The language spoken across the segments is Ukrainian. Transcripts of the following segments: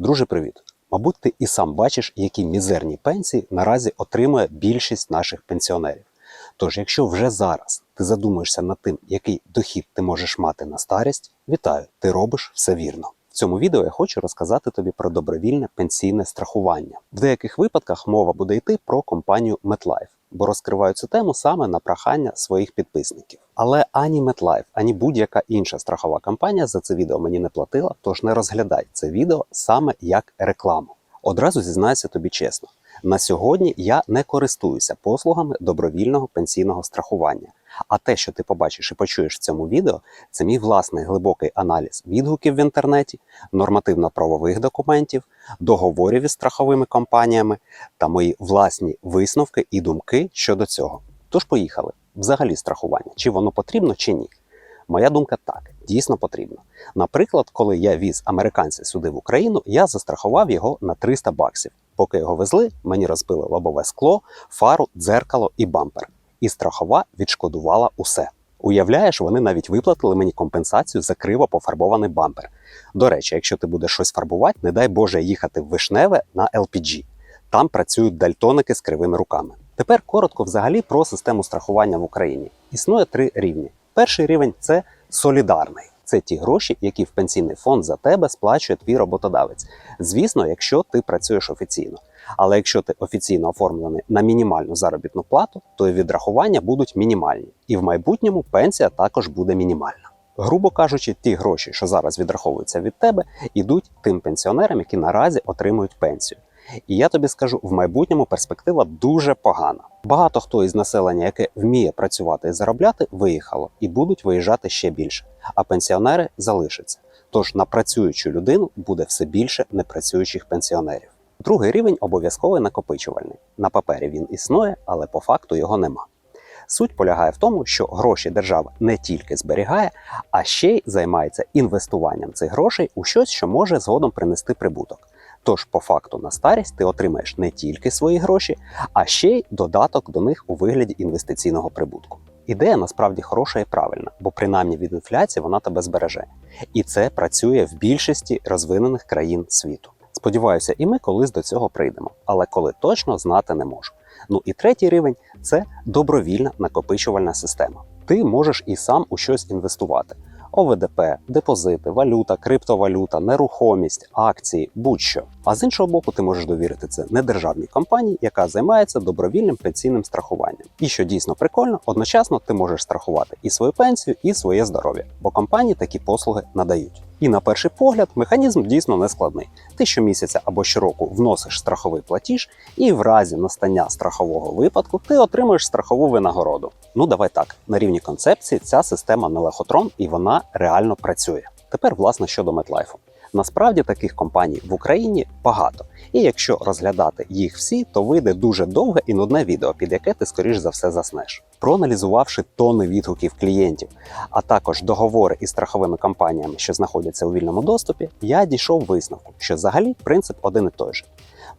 Друже, привіт! Мабуть, ти і сам бачиш, які мізерні пенсії наразі отримує більшість наших пенсіонерів. Тож, якщо вже зараз ти задумуєшся над тим, який дохід ти можеш мати на старість, вітаю, ти робиш все вірно. В цьому відео я хочу розказати тобі про добровільне пенсійне страхування. В деяких випадках мова буде йти про компанію MetLife, бо розкриваю цю тему саме на прохання своїх підписників. Але ані MetLife, ані будь-яка інша страхова компанія за це відео мені не платила, тож не розглядай це відео саме як рекламу. Одразу зізнаюся тобі чесно. На сьогодні я не користуюся послугами добровільного пенсійного страхування. А те, що ти побачиш і почуєш в цьому відео, це мій власний глибокий аналіз відгуків в інтернеті, нормативно-правових документів, договорів із страховими компаніями та мої власні висновки і думки щодо цього. Тож поїхали. Взагалі страхування, чи воно потрібно, чи ні. Моя думка так, дійсно потрібно. Наприклад, коли я віз американця сюди в Україну, я застрахував його на 300 баксів. Поки його везли, мені розбили лобове скло, фару, дзеркало і бампер. І страхова відшкодувала усе. Уявляєш, вони навіть виплатили мені компенсацію за криво пофарбований бампер. До речі, якщо ти будеш щось фарбувати, не дай Боже їхати в вишневе на LPG. Там працюють дальтоники з кривими руками. Тепер коротко взагалі про систему страхування в Україні. Існує три рівні. Перший рівень це солідарний. Це ті гроші, які в пенсійний фонд за тебе сплачує твій роботодавець. Звісно, якщо ти працюєш офіційно. Але якщо ти офіційно оформлений на мінімальну заробітну плату, то і відрахування будуть мінімальні. І в майбутньому пенсія також буде мінімальна. Грубо кажучи, ті гроші, що зараз відраховуються від тебе, ідуть тим пенсіонерам, які наразі отримують пенсію. І я тобі скажу, в майбутньому перспектива дуже погана. Багато хто із населення, яке вміє працювати і заробляти, виїхало і будуть виїжджати ще більше, а пенсіонери залишаться. Тож на працюючу людину буде все більше непрацюючих пенсіонерів. Другий рівень обов'язковий накопичувальний. На папері він існує, але по факту його нема. Суть полягає в тому, що гроші держава не тільки зберігає, а ще й займається інвестуванням цих грошей у щось, що може згодом принести прибуток. Тож, по факту, на старість ти отримаєш не тільки свої гроші, а ще й додаток до них у вигляді інвестиційного прибутку. Ідея насправді хороша і правильна, бо принаймні від інфляції вона тебе збереже. І це працює в більшості розвинених країн світу. Сподіваюся, і ми колись до цього прийдемо, але коли точно знати не можу. Ну і третій рівень це добровільна накопичувальна система. Ти можеш і сам у щось інвестувати. ОВДП, депозити, валюта, криптовалюта, нерухомість, акції, будь-що. А з іншого боку, ти можеш довірити це недержавній компанії, яка займається добровільним пенсійним страхуванням. І що дійсно прикольно, одночасно ти можеш страхувати і свою пенсію, і своє здоров'я, бо компанії такі послуги надають. І на перший погляд механізм дійсно не складний. Ти щомісяця або щороку вносиш страховий платіж, і в разі настання страхового випадку ти отримуєш страхову винагороду. Ну давай так, на рівні концепції ця система не лохотрон і вона реально працює. Тепер, власне, щодо MetLife. Насправді таких компаній в Україні багато, і якщо розглядати їх всі, то вийде дуже довге і нудне відео, під яке ти скоріш за все заснеш. Проаналізувавши тони відгуків клієнтів, а також договори із страховими компаніями, що знаходяться у вільному доступі, я дійшов висновку, що взагалі принцип один і той же.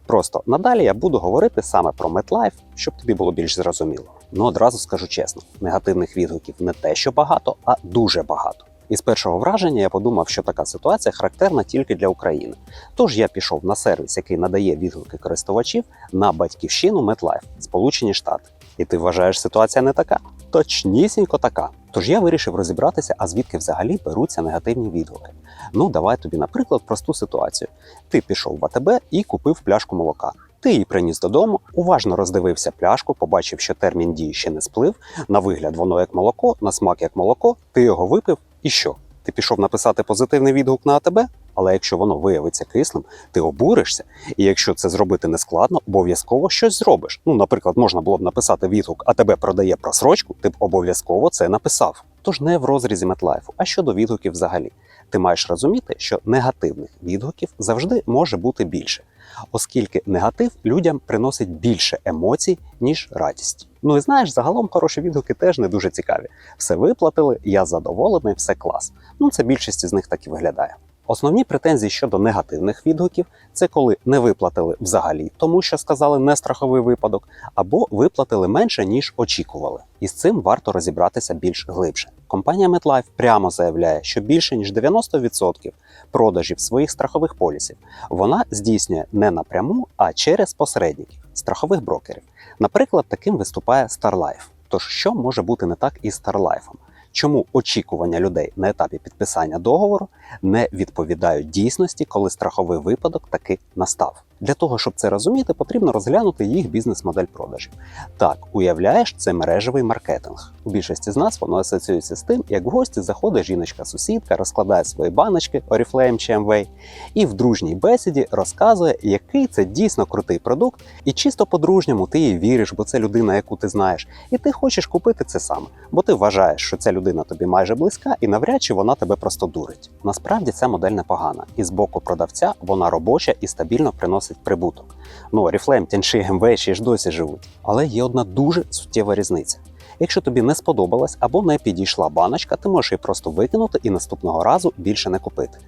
Просто надалі я буду говорити саме про MetLife, щоб тобі було більш зрозуміло. Ну одразу скажу чесно: негативних відгуків не те, що багато, а дуже багато. І з першого враження я подумав, що така ситуація характерна тільки для України. Тож я пішов на сервіс, який надає відгуки користувачів на батьківщину MetLife, Сполучені Штати. І ти вважаєш, ситуація не така? Точнісінько така. Тож я вирішив розібратися, а звідки взагалі беруться негативні відгуки. Ну, давай тобі, наприклад, просту ситуацію. Ти пішов в АТБ і купив пляшку молока. Ти її приніс додому, уважно роздивився пляшку, побачив, що термін дії ще не сплив. На вигляд воно як молоко, на смак як молоко. Ти його випив, і що? Ти пішов написати позитивний відгук на АТБ? Але якщо воно виявиться кислим, ти обуришся, і якщо це зробити не складно, обов'язково щось зробиш. Ну, наприклад, можна було б написати відгук, а тебе продає просрочку, ти б обов'язково це написав. Тож не в розрізі метлайфу, а щодо відгуків взагалі. Ти маєш розуміти, що негативних відгуків завжди може бути більше, оскільки негатив людям приносить більше емоцій, ніж радість. Ну і знаєш, загалом хороші відгуки теж не дуже цікаві. Все виплатили, я задоволений, все клас. Ну це більшість з них так і виглядає. Основні претензії щодо негативних відгуків це коли не виплатили взагалі, тому що сказали не страховий випадок, або виплатили менше ніж очікували. І з цим варто розібратися більш глибше. Компанія MetLife прямо заявляє, що більше ніж 90% продажів своїх страхових полісів вона здійснює не напряму, а через посередників, страхових брокерів. Наприклад, таким виступає StarLife. Тож, що може бути не так із StarLife? Чому очікування людей на етапі підписання договору не відповідають дійсності, коли страховий випадок таки настав? Для того, щоб це розуміти, потрібно розглянути їх бізнес-модель продажів. Так, уявляєш, це мережевий маркетинг. У більшості з нас воно асоціюється з тим, як в гості заходить жіночка-сусідка, розкладає свої баночки Oriflame чи MV, і в дружній бесіді розказує, який це дійсно крутий продукт, і чисто по-дружньому ти їй віриш, бо це людина, яку ти знаєш, і ти хочеш купити це саме, бо ти вважаєш, що ця людина тобі майже близька, і навряд чи вона тебе просто дурить. Насправді ця модель непогана, і з боку продавця вона робоча і стабільно приносить прибуток. Ну, Oriflame, Тяньши, МВ ще ж досі живуть. Але є одна дуже суттєва різниця. Якщо тобі не сподобалась або не підійшла баночка, ти можеш її просто викинути і наступного разу більше не купити.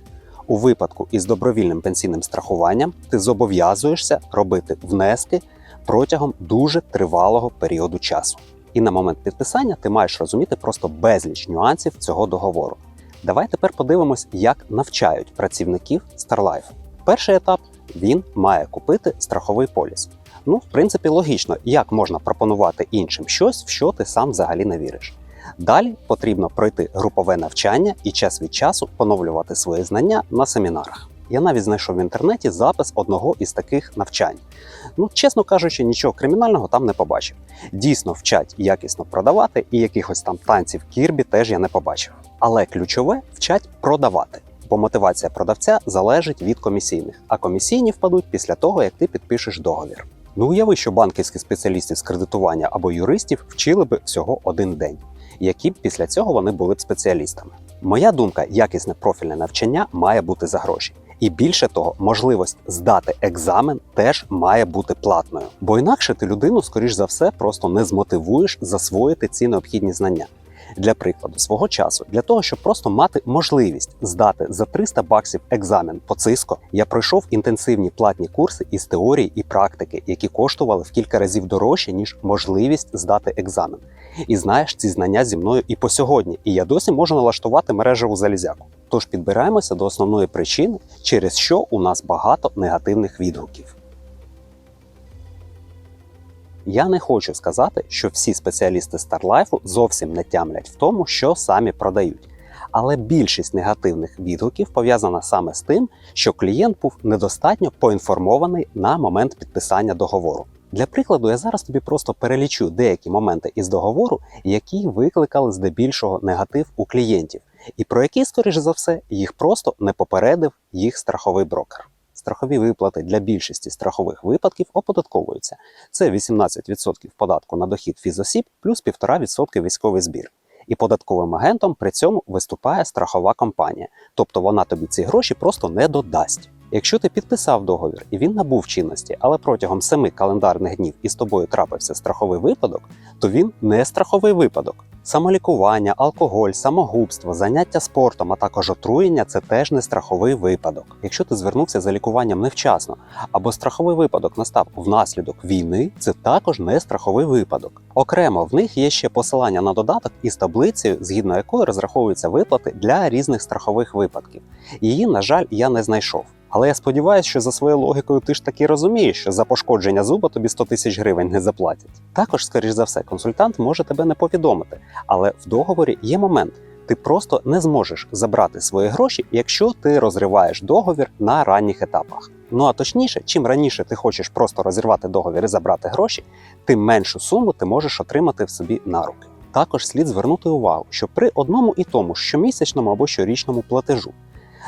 У випадку із добровільним пенсійним страхуванням ти зобов'язуєшся робити внески протягом дуже тривалого періоду часу. І на момент підписання ти маєш розуміти просто безліч нюансів цього договору. Давай тепер подивимось, як навчають працівників StarLife. Перший етап він має купити страховий поліс. Ну, в принципі, логічно, як можна пропонувати іншим щось, в що ти сам взагалі не віриш. Далі потрібно пройти групове навчання і час від часу поновлювати свої знання на семінарах. Я навіть знайшов в інтернеті запис одного із таких навчань. Ну, чесно кажучи, нічого кримінального там не побачив. Дійсно вчать якісно продавати, і якихось там танців кірбі теж я не побачив. Але ключове вчать продавати. Бо мотивація продавця залежить від комісійних, а комісійні впадуть після того, як ти підпишеш договір. Ну уяви, що банківські спеціалісти з кредитування або юристів вчили би всього один день, які б після цього вони були б спеціалістами. Моя думка, якісне профільне навчання має бути за гроші. І більше того, можливість здати екзамен теж має бути платною, бо інакше ти людину, скоріш за все, просто не змотивуєш засвоїти ці необхідні знання. Для прикладу, свого часу, для того, щоб просто мати можливість здати за 300 баксів екзамен по циско, я пройшов інтенсивні платні курси із теорії і практики, які коштували в кілька разів дорожче, ніж можливість здати екзамен. І знаєш, ці знання зі мною і по сьогодні, і я досі можу налаштувати мережеву залізяку. Тож підбираємося до основної причини, через що у нас багато негативних відгуків. Я не хочу сказати, що всі спеціалісти StarLife зовсім не тямлять в тому, що самі продають. Але більшість негативних відгуків пов'язана саме з тим, що клієнт був недостатньо поінформований на момент підписання договору. Для прикладу, я зараз тобі просто перелічу деякі моменти із договору, які викликали здебільшого негатив у клієнтів, і про які, скоріш за все, їх просто не попередив їх страховий брокер. Страхові виплати для більшості страхових випадків оподатковуються. Це 18% податку на дохід фізосіб плюс 1,5% військовий збір. І податковим агентом при цьому виступає страхова компанія, тобто вона тобі ці гроші просто не додасть. Якщо ти підписав договір і він набув чинності, але протягом 7 календарних днів із тобою трапився страховий випадок, то він не страховий випадок. Самолікування, алкоголь, самогубство, заняття спортом, а також отруєння це теж не страховий випадок. Якщо ти звернувся за лікуванням невчасно, або страховий випадок настав внаслідок війни, це також не страховий випадок. Окремо в них є ще посилання на додаток із таблицею, згідно якої розраховуються виплати для різних страхових випадків. Її, на жаль, я не знайшов. Але я сподіваюся, що за своєю логікою ти ж таки розумієш, що за пошкодження зуба тобі 100 тисяч гривень не заплатять. Також, скоріш за все, консультант може тебе не повідомити, але в договорі є момент. Ти просто не зможеш забрати свої гроші, якщо ти розриваєш договір на ранніх етапах. Ну а точніше, чим раніше ти хочеш просто розірвати договір і забрати гроші, тим меншу суму ти можеш отримати в собі на руки. Також слід звернути увагу, що при одному і тому щомісячному або щорічному платежу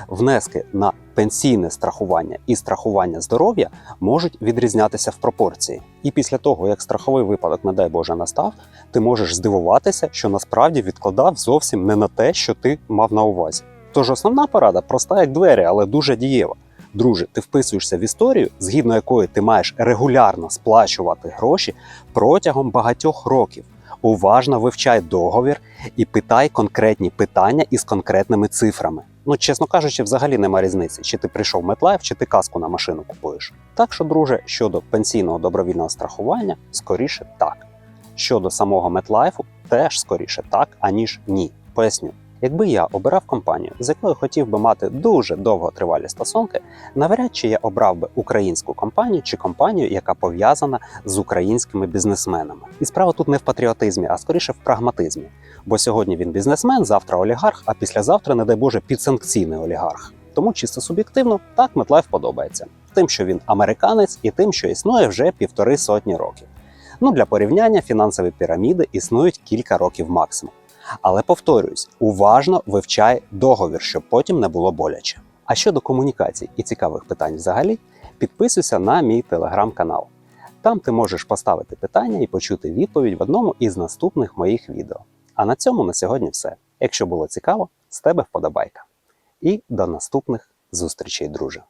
внески на пенсійне страхування і страхування здоров'я можуть відрізнятися в пропорції. І після того, як страховий випадок, не дай Боже, настав, ти можеш здивуватися, що насправді відкладав зовсім не на те, що ти мав на увазі. Тож основна порада проста як двері, але дуже дієва. Друже, ти вписуєшся в історію, згідно якої ти маєш регулярно сплачувати гроші протягом багатьох років. Уважно вивчай договір і питай конкретні питання із конкретними цифрами. Ну, чесно кажучи, взагалі нема різниці, чи ти прийшов MetLife, чи ти каску на машину купуєш. Так що, друже, щодо пенсійного добровільного страхування, скоріше так. Щодо самого MetLife, теж скоріше так, аніж ні. Поясню. Якби я обирав компанію, з якою хотів би мати дуже довготривалі стосунки, навряд чи я обрав би українську компанію чи компанію, яка пов'язана з українськими бізнесменами. І справа тут не в патріотизмі, а скоріше в прагматизмі. Бо сьогодні він бізнесмен, завтра олігарх, а післязавтра, не дай Боже, підсанкційний олігарх. Тому чисто суб'єктивно так Метлайф подобається. Тим, що він американець, і тим, що існує вже півтори сотні років. Ну для порівняння фінансові піраміди існують кілька років максимум. Але повторюсь, уважно вивчай договір, щоб потім не було боляче. А щодо комунікацій і цікавих питань взагалі, підписуйся на мій телеграм-канал. Там ти можеш поставити питання і почути відповідь в одному із наступних моїх відео. А на цьому на сьогодні все. Якщо було цікаво, з тебе вподобайка. І до наступних зустрічей, друже!